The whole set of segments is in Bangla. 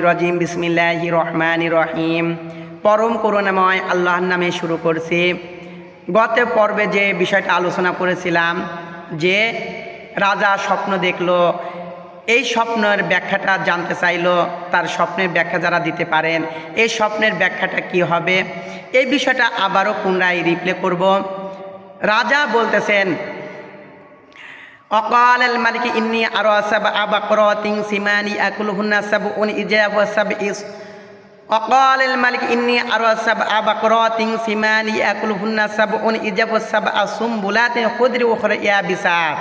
রাজিম বিসমিল্লাহি রহমানি রহিম। পরম করুণাময় আল্লাহর নামে শুরু করছি। গত পর্বে যে বিষয়টা আলোচনা করেছিলাম, যে রাজা স্বপ্ন দেখল, এই স্বপ্নের ব্যাখ্যাটা জানতে চাইলো, তার স্বপ্নের ব্যাখ্যা যারা দিতে পারেন, এই স্বপ্নের ব্যাখ্যাটা কি হবে? এই বিষয়টা আবারও পুনরায় রিপ্লে করব। রাজা বলতেছেন অকাল মালিক ইন্নি আরও সাব আবাকরাতিং সিমানি আকুলহুন্না সাবউন ইজাব ওয়া সাবইস। অকাল মালিক ইন্নি আরও সাব আবাকরাতিং সিমানি আকুলহুন্না সাবউন ইজাব ওয়া সাব আসুমবুলাতিন খুদরি উখরা ইয়াবিসাত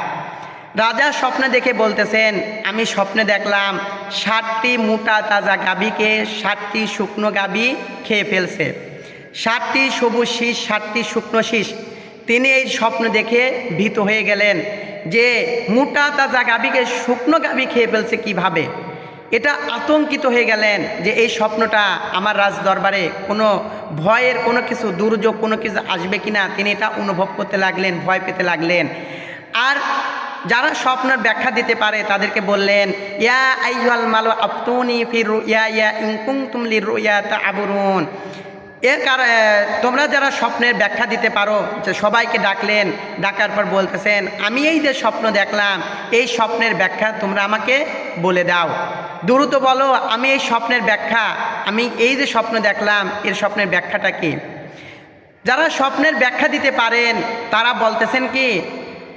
রাজা স্বপ্নে দেখে বলতেছেন, আমি স্বপ্নে দেখলাম ষাটটি মোটা তাজা গাবিকে ষাটটি শুকনো গাবি খেয়ে ফেলছে। ষাটটি সবুজ শীষ, ষাটটি শুকনো শীষ। তিনি এই স্বপ্ন দেখে ভীত হয়ে গেলেন। যে মোটা তাজা গাবিকে শুকনো গাবি খেয়ে ফেলছে কীভাবে? এটা আতঙ্কিত হয়ে গেলেন যে এই স্বপ্নটা আমার রাজ দরবারে কোনো ভয়ের কোনো কিছু, দুর্যোগ কোনো কিছু আসবে কি না তিনি এটা অনুভব করতে লাগলেন, ভয় পেতে লাগলেন। আর যারা স্বপ্নের ব্যাখ্যা দিতে পারে, তাদেরকে বললেন, ইয়া আইয়াল মালো আপ্তুনি ফির ইয়া ইয়া ইনকুম তুমলি রুইয়া তা আবরুন এর কার তোমরা যারা স্বপ্নের ব্যাখ্যা দিতে পারো, যে সবাইকে ডাকলেন, ডাকার পর বলতেছেন, আমি এই যে স্বপ্ন দেখলাম, এই স্বপ্নের ব্যাখ্যা তোমরা আমাকে বলে দাও। দ্রুত বলো, আমি এই স্বপ্নের ব্যাখ্যা, আমি এই যে স্বপ্ন দেখলাম, এর স্বপ্নের ব্যাখ্যাটা কি? যারা স্বপ্নের ব্যাখ্যা দিতে পারেন, তারা বলতেছেন কি,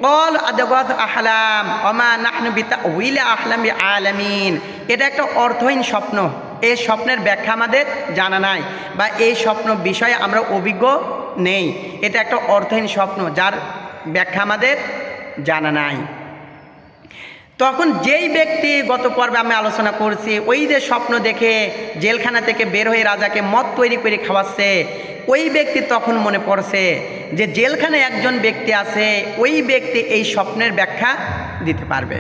কল আদগত আহলাম অমা নাহনু বিতা উইলে আহলাম আলামিন এটা একটা অর্থহীন স্বপ্ন। এই স্বপ্নের ব্যাখ্যা আমাদের জানা নাই বা এই স্বপ্ন বিষয়ে আমরা অভিজ্ঞ নেই। এটা একটা অর্থহীন স্বপ্ন যার ব্যাখ্যা আমাদের জানা নাই। তখন যেই ব্যক্তি গত পর্বে আমি আলোচনা করছি, ওই যে স্বপ্ন দেখে জেলখানা থেকে বের হয়ে রাজাকে মদ তৈরি করে খাওয়াচ্ছে, ওই ব্যক্তি তখন মনে পড়ছে যে জেলখানায় একজন ব্যক্তি আছে, ওই ব্যক্তি এই স্বপ্নের ব্যাখ্যা দিতে পারবে।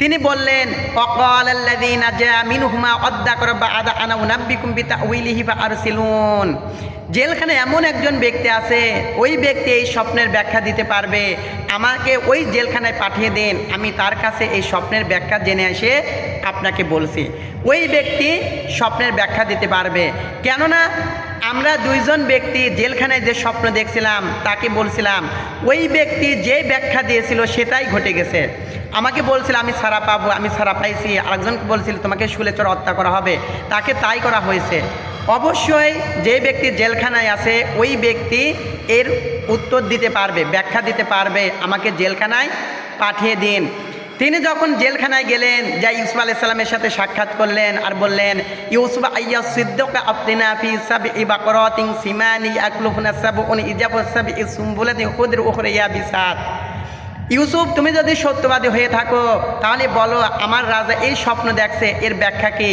তিনি বললেন অকল আল্লাদিন মিনহুমা অদ্দা কর আদা আনা উনাব্বিকুম বিতা উইলিহি বা আরসিলুন জেলখানে এমন একজন ব্যক্তি আছে, ওই ব্যক্তি এই স্বপ্নের ব্যাখ্যা দিতে পারবে। আমাকে ওই জেলখানায় পাঠিয়ে দিন, আমি তার কাছে এই স্বপ্নের ব্যাখ্যা জেনে এসে আপনাকে বলছি। ওই ব্যক্তি স্বপ্নের ব্যাখ্যা দিতে পারবে। কেননা, আমরা দুইজন ব্যক্তি জেলখানায় যে স্বপ্ন দেখছিলাম, তাকে বলছিলাম, ওই ব্যক্তি যে ব্যাখ্যা দিয়েছিল সেটাই ঘটে গেছে। আমাকে বলছিল, আমি সারা পাবো, আমি সারা পাইছি। আরেকজনকে বলছিল, তোমাকে শুলে চড় হত্যা করা হবে। তাকে তাই করা হয়েছে। অবশ্যই যে ব্যক্তি জেলখানায় আছে, ওই ব্যক্তি এর উত্তর দিতে পারবে, ব্যাখ্যা দিতে পারবে, আমাকে জেলখানায় পাঠিয়ে দিন। তিনি যখন জেলখানায় গেলেন যা ইউসুফ আলাইসাল্লামের সাথে সাক্ষাৎ করলেন আর বললেন, ইউসুফ আইয়া সিদ্দক আফতিনা ফি সাব ইবাকরাতিং সিমানি আকলুফুনা সাব উন ইজাব সাব ইসুমবুলাতি খুদর উখরে ইয়া বিসাত। ইউসুফ, তুমি যদি সত্যবাদী হয়ে থাকো, তাহলে বলো, আমার রাজা এই স্বপ্ন দেখছে, এর ব্যাখ্যা কি?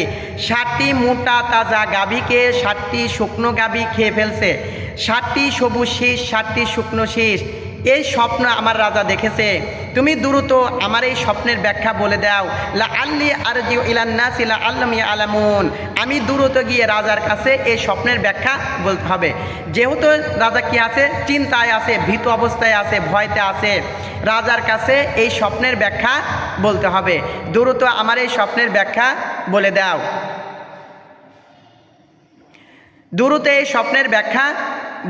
ষাটটি মোটা তাজা গাভীকে ষাটটি শুকনো গাভী খেয়ে ফেলছে। ষাটটি সবুজ শীষ ষাটটি শুকনো শীষ। এই স্বপ্ন আমার রাজা দেখেছে। তুমি দ্রুত আমার এই স্বপ্নের ব্যাখ্যা বলে দাও। লা আল্লি আর জিও ইলান্নাসিলা আল্লামি আলামুন আমি দ্রুত গিয়ে রাজার কাছে এই স্বপ্নের ব্যাখ্যা বলতে হবে। যেহেতু রাজা কি আছে? চিন্তায় আছে, ভীত অবস্থায় আছে, ভয়তে আছে। রাজার কাছে এই স্বপ্নের ব্যাখ্যা বলতে হবে। দ্রুত আমার এই স্বপ্নের ব্যাখ্যা বলে দাও। দ্রুত এই স্বপ্নের ব্যাখ্যা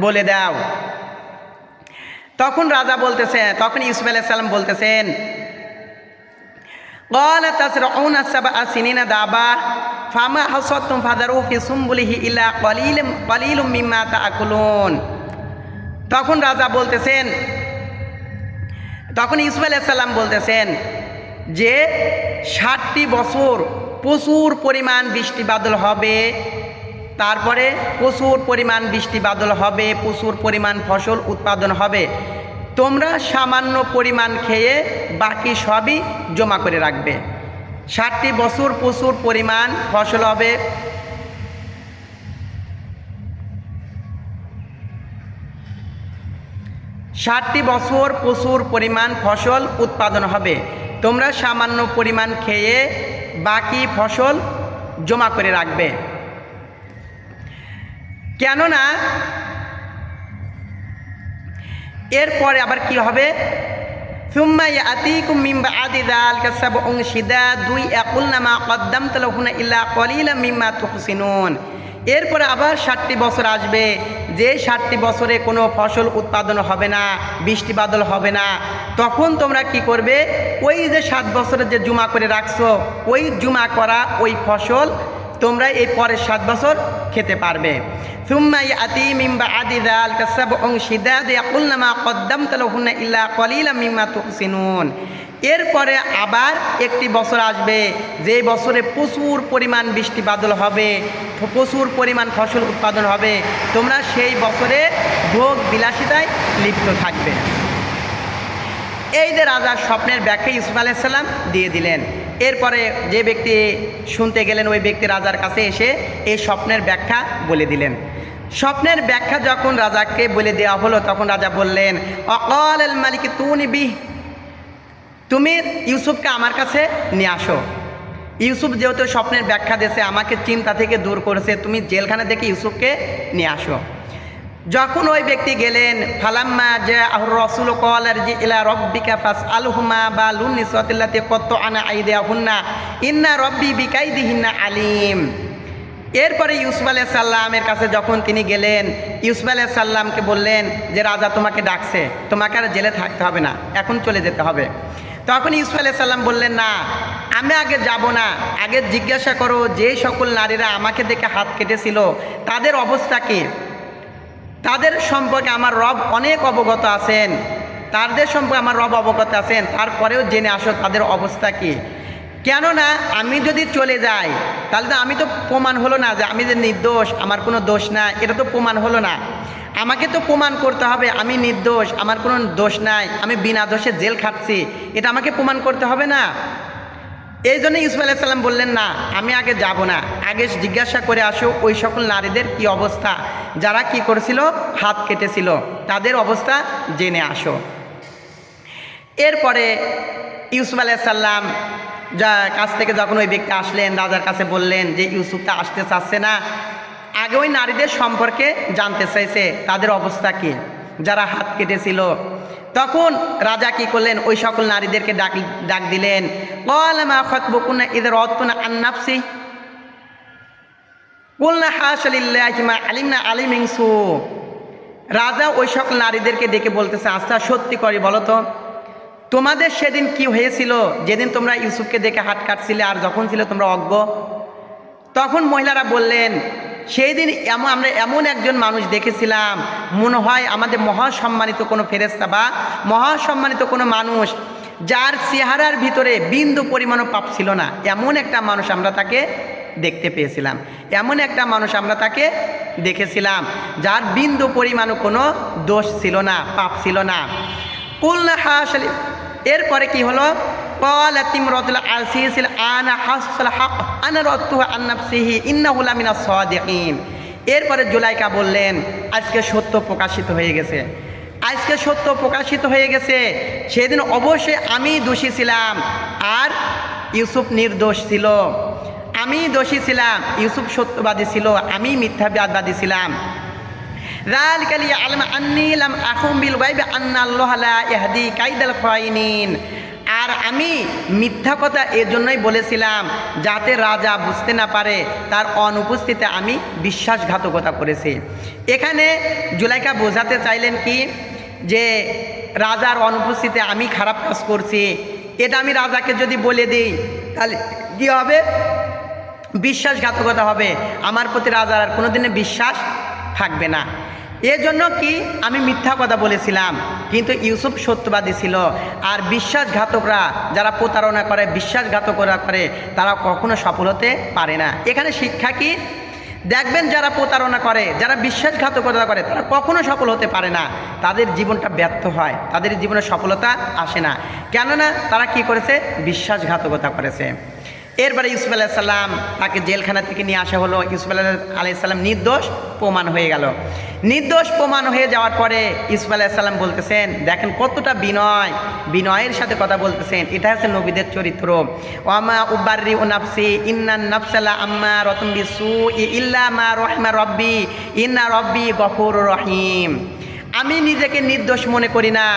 বলে দাও। তখন রাজা বলতেছে তখন ইউসুফ আলাইসাল্লাম বলতেছেন قال تزرعون سبع سنين دابا فما حصدتم فذروه في سنبله إلا قليل قليل مما تأكلون তখন রাজা বলতেছেন তখন ইউসুফ আলাইসাল্লাম বলতেছেন যে ষাটটি বছর প্রচুর পরিমাণ বৃষ্টি বাদল হবে তারপরে প্রচুর পরিমাণ বৃষ্টি বাদল হবে, প্রচুর পরিমাণ ফসল উৎপাদন হবে। তোমরা সামান্য পরিমাণ খেয়ে বাকি সবই জমা করে রাখবে। ষাটটি বছর প্রচুর পরিমাণ ফসল হবে। ষাটটি বছর প্রচুর পরিমাণ ফসল উৎপাদন হবে। তোমরা সামান্য পরিমাণ খেয়ে বাকি ফসল জমা করে রাখবে। কেননা এরপরে আবার কি হবে? এরপরে আবার ষাটটি বছর আসবে। যে ষাটটি বছরে কোনো ফসল উৎপাদন হবে না, বৃষ্টি বাদল হবে না, তখন তোমরা কি করবে? ওই যে সাত বছরে যে জুমা করে রাখছো, ওই জুমা করা ওই ফসল তোমরা এই পরের সাত বছর খেতে পারবে। আতি মিম্বা আদি দাল কাসাব অং সিদাদ ইয়াকুলনা মা কদ্দামত লাহুন্না ইল্লা কলিলা মিম্মা তুহসিনুন এরপরে আবার একটি বছর আসবে, যে বছরে প্রচুর পরিমাণ বৃষ্টি বাদল হবে, প্রচুর পরিমাণ ফসল উৎপাদন হবে, তোমরা সেই বছরে ভোগ বিলাসিতায় লিপ্ত থাকবে। এই যে রাজার স্বপ্নের ব্যাখ্যা ইউসুফ আলাইসাল্লাম দিয়ে দিলেন। এরপরে যে ব্যক্তি শুনতে গেলেন, ওই ব্যক্তি রাজার কাছে এসে এই স্বপ্নের ব্যাখ্যা বলে দিলেন। স্বপ্নের ব্যাখ্যা যখন রাজাকে বলে দেওয়া হলো, তখন রাজা বললেন, অকল এল মালিক তু নিবি তুমি ইউসুফকে আমার কাছে নিয়ে আসো। ইউসুফ যেহেতু স্বপ্নের ব্যাখ্যা দিয়েছে, আমাকে চিন্তা থেকে দূর করেছে, তুমি জেলখানা থেকে ইউসুফকে নিয়ে আসো। যখন ওই ব্যক্তি গেলেন, ফালাম্মা যে রসুল কলার যে ইলা রব্বিকা ফাস আলহুমা বা লুন্নি সতিল্লাতে কত আনা আইদেয়া হুন্না ইন্না রব্বি বিকাইদিহিন্না আলিম। এরপরে ইউসুফ আলাহ সাল্লামের কাছে যখন তিনি গেলেন, ইউসুফ আলাহ সাল্লামকে বললেন যে, রাজা তোমাকে ডাকছে, তোমাকে আর জেলে থাকতে হবে না, এখন চলে যেতে হবে। তখন ইউসুফ আলাহ সাল্লাম বললেন, না, আমি আগে যাব না। আগে জিজ্ঞাসা করো যে সকল নারীরা আমাকে দেখে হাত কেটেছিল, তাদের অবস্থা কী? তাদের সম্পর্কে আমার রব অনেক অবগত আছেন। তাদের সম্পর্কে আমার রব অবগত আছেন। তারপরেও জেনে আসো তাদের অবস্থা কি? কেননা আমি যদি চলে যাই, তাহলে তো আমি তো প্রমাণ হলো না যে আমি যে নির্দোষ, আমার কোনো দোষ নাই। এটা তো প্রমাণ হলো না। আমাকে তো প্রমাণ করতে হবে, আমি নির্দোষ, আমার কোনো দোষ নাই, আমি বিনা দোষে জেল খাটছি। এটা আমাকে প্রমাণ করতে হবে না। এই জন্য ইউসুফ আলাইসাল্লাম বললেন, না, আমি আগে যাব না। আগে জিজ্ঞাসা করে আসো ওই সকল নারীদের কি অবস্থা? যারা কি করেছিল? হাত কেটেছিল। তাদের অবস্থা জেনে আসো। এরপরে ইউসুফ আলাইসাল্লাম যা কাছ থেকে যখন ওই ব্যক্তি আসলেন, রাজার কাছে বললেন যে, ইউসুফটা আসতে চাচ্ছে না। আগে ওই নারীদের সম্পর্কে জানতে চাইছে, তাদের অবস্থা কি? যারা হাত কেটেছিল। তখন রাজা কি করলেন? ওই সকল নারীদেরকে ডাক ডাক দিলেন কলামা খতবকুনা ইদের অতুনা আন্নাফসি কুলনা হাসলিল্লাহিমা আলিমনা আলিমিংসু রাজা ওই সকল নারীদেরকে ডেকে বলতেছে আচ্ছা সত্যি করে বলো তো তোমাদের সেদিন কি হয়েছিল? যেদিন তোমরা ইউসুফকে দেখে হাত কাটছিলে আর যখন ছিল তোমরা অজ্ঞ? তখন মহিলারা বললেন, সেই দিন এমন আমরা এমন একজন মানুষ দেখেছিলাম। মনে হয় আমাদের মহাসম্মানিত কোনো ফেরেস্তা বা মহাসম্মানিত কোনো মানুষ যার চেহারার ভিতরে বিন্দু পরিমাণও পাপ ছিল না। এমন একটা মানুষ আমরা তাকে দেখতে পেয়েছিলাম। এমন একটা মানুষ আমরা তাকে দেখেছিলাম যার বিন্দু পরিমাণও কোনো দোষ ছিল না, পাপ ছিল না। কুলনা হাসলি এরপরে কি হলো قالت امرأة العزيز أنا حصل الحق أنا ردته عن نفسه إنه لمن الصادقين এরপরে জুলাইকা বললেন আজকে সত্য প্রকাশিত হয়ে গেছে আজকে সত্য প্রকাশিত হয়ে গেছে সেদিন অবশ্যই আমি দোষী ছিলাম আর ইউসুফ নির্দোষ ছিল আমি দোষী ছিলাম ইউসুফ সত্যবাদী ছিল আমি মিথ্যাবাদী ছিলাম ذلك ليعلم أني لم أخن بالغيب أن الله لا يهدي كيد الخائنين আর আমি মিথ্যা কথা এর জন্যই বলেছিলাম যাতে রাজা বুঝতে না পারে তার অনুপস্থিতিতে আমি বিশ্বাসঘাতকতা করেছি এখানে জুলাইকা বোঝাতে চাইলেন কি যে রাজার অনুপস্থিতিতে আমি খারাপ কাজ করছি এটা আমি রাজাকে যদি বলে দিই তাহলে কী হবে বিশ্বাসঘাতকতা হবে আমার প্রতি রাজার আর কোনোদিনে বিশ্বাস থাকবে না এজন্য কি আমি মিথ্যা কথা বলেছিলাম? কিন্তু ইউসুফ সত্যবাদী ছিল। আর বিশ্বাসঘাতকরা যারা প্রতারণা করে, বিশ্বাসঘাতকরা করে, তারা কখনো সফল হতে পারে না। এখানে শিক্ষা কি? দেখবেন যারা প্রতারণা করে, যারা বিশ্বাসঘাতকতা করে, তারা কখনো সফল হতে পারে না। তাদের জীবনটা ব্যর্থ হয়। তাদের জীবনে সফলতা আসে না। কেননা তারা কি করেছে? বিশ্বাসঘাতকতা করেছে। এরপরে ইউসুফ আলাইসাল্লাম তাকে জেলখানা থেকে নিয়ে আসা হলো। ইউসুফ আলাইসাল্লাম নির্দোষ প্রমাণ হয়ে গেল। নির্দোষ প্রমাণ হয়ে যাওয়ার পরে ইউসুফ আলাইসাল্লাম বলতেছেন, দেখেন কতটা বিনয়, বিনয়ের সাথে কথা বলতেছেন। এটা হচ্ছে নবীদের চরিত্র। ওয়ামা উবারি ও নাফসি ইন্নান নাফসালা আম্মা রতম বিসু ইল্লা রহমা রব্বি, ইন্না রব্বি গফুর রহিম। আমি নিজেকে নির্দোষ মনে করি না।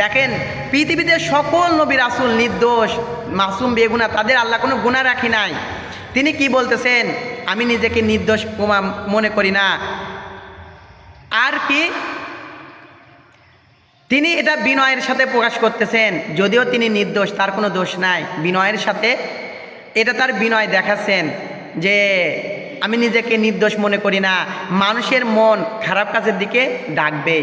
দেখেন পৃথিবীতে সকল নবী রাসুল নির্দোষ, মাসুম, বেগুনা, তাদের আল্লাহ কোনো গুণা রাখি নাই। তিনি কি বলতেছেন? আমি নিজেকে নির্দোষ মনে করি না। আর কি? তিনি এটা বিনয়ের সাথে প্রকাশ করতেছেন। যদিও তিনি নির্দোষ, তার কোনো দোষ নাই। বিনয়ের সাথে এটা তার বিনয় দেখাচ্ছেন যে আমি নিজেকে নির্দোষ মনে করি না। মানুষের মন খারাপ কাজের দিকে ডাকবে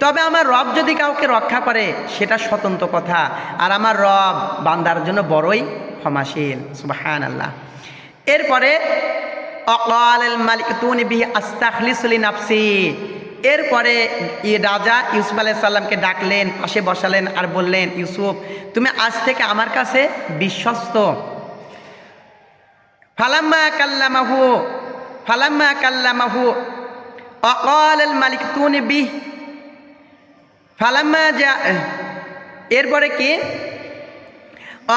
তবে আমার রব যদি কাউকে রক্ষা করে, সেটা স্বতন্ত্র কথা। আর আমার রব বান্দার জন্য বড়ই ক্ষমাশীল। সুবাহান আল্লাহ এরপরে নাফসি এরপরে ই রাজা ইউসুফ আলাইহিস সাল্লামকে ডাকলেন, পাশে বসালেন আর বললেন, ইউসুফ, তুমি আজ থেকে আমার কাছে বিশ্বস্ত। ফালাম্মা কাল্লামাহু ফালাম্মা কাল্লামাহু অকল মালিক তুন বিহ। ফালাম্মা যা এরপরে কি?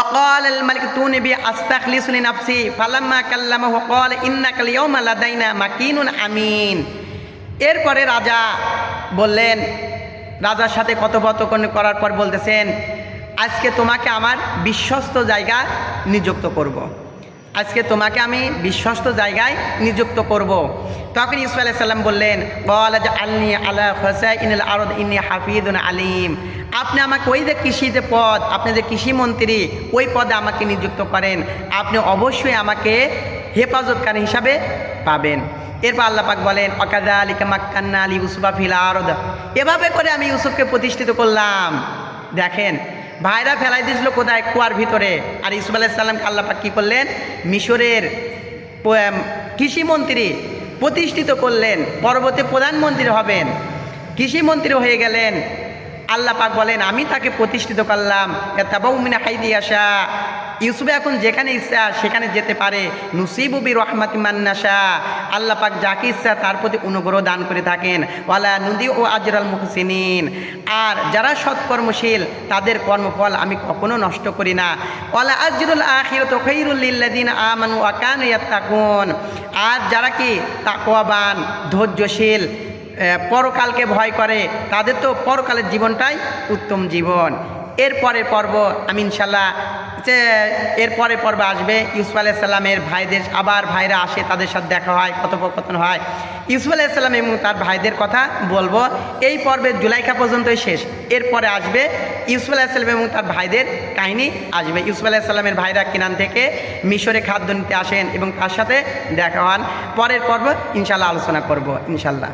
অকল মালিক তুন বি আস্তাখলিসুল নাফসি ফালাম্মা কাল্লামাহু, অকল ইন্নাকা ইয়াউমা লাদাইনা মাকিনুন আমিন। এরপরে রাজা বললেন, রাজার সাথে কথোপকথন করার পর বলতেছেন, আজকে তোমাকে আমার বিশ্বস্ত জায়গা নিযুক্ত করব। আজকে তোমাকে আমি বিশ্বস্ত জায়গায় নিযুক্ত করব। তখন ইসু আলাইসাল্লাম বললেন বল আল্নি আলা হোসাই ইনুল আরদ, ইন্নি হাফিদুন আলিম। আপনি আমাকে ওই যে কৃষি যে পদ, আপনি যে কৃষিমন্ত্রী, ওই পদে আমাকে নিযুক্ত করেন। আপনি অবশ্যই আমাকে হেফাজতকারী হিসাবে পাবেন। এরপর আল্লাহ পাক বলেন অকাদা আলিকা মাক্কান্না আলী ইউসুফা ফিল আরদ। এভাবে করে আমি ইউসুফকে প্রতিষ্ঠিত করলাম। দেখেন ভাইরা ফেলাই দিয়েছিল কোথায়? কুয়ার ভিতরে। আর ইসুফ আলাইসাল্লামকে আল্লাপাক কী করলেন? মিশরের কৃষিমন্ত্রী প্রতিষ্ঠিত করলেন। পরবর্তী প্রধানমন্ত্রী হবেন। কৃষিমন্ত্রী হয়ে গেলেন। আল্লাহ পাক বলেন, আমি তাকে প্রতিষ্ঠিত করলাম। তাবাউমিনা হাইদি আসা ইউসুফ এখন যেখানে ইচ্ছা সেখানে যেতে পারে। নুসিবুবি রহমাতি মান্নাসা আল্লাহ পাক যাকে ইচ্ছা তার প্রতি অনুগ্রহ দান করে থাকেন। ওয়ালা নদী ও আজরাল মুহসিনিন। আর যারা সৎকর্মশীল, তাদের কর্মফল আমি কখনো নষ্ট করি না। ওয়ালা আজরুল আখিরত খৈরুল্লিল্লাদিন আমানু আকান ইয়াত্তাকুন। আর যারা কি তাকওয়াবান, ধৈর্যশীল পরকালকে ভয় করে, তাদের তো পরকালের জীবনটাই উত্তম জীবন। এরপরে পর্ব আমি ইনশাল্লাহ যে এরপরে পর্ব আসবে। ইউসুফ আলাইসাল্লামের ভাইদের আবার ভাইরা আসে, তাদের সাথে দেখা হয়, কথোপকথন হয়। ইউসুফ আলাইসাল্লাম এবং তার ভাইদের কথা বলব। এই পর্বের জুলাইখা পর্যন্তই শেষ। এরপরে আসবে ইউসুফ আলাইসাল্লাম এবং তার ভাইদের কাহিনী আসবে। ইউসুফ আলাইসাল্লামের ভাইরা কিনান থেকে মিশরে খাদ্য নিতে আসেন এবং তার সাথে দেখা হন। পরের পর্ব ইনশাল্লাহ আলোচনা করব ইনশাল্লাহ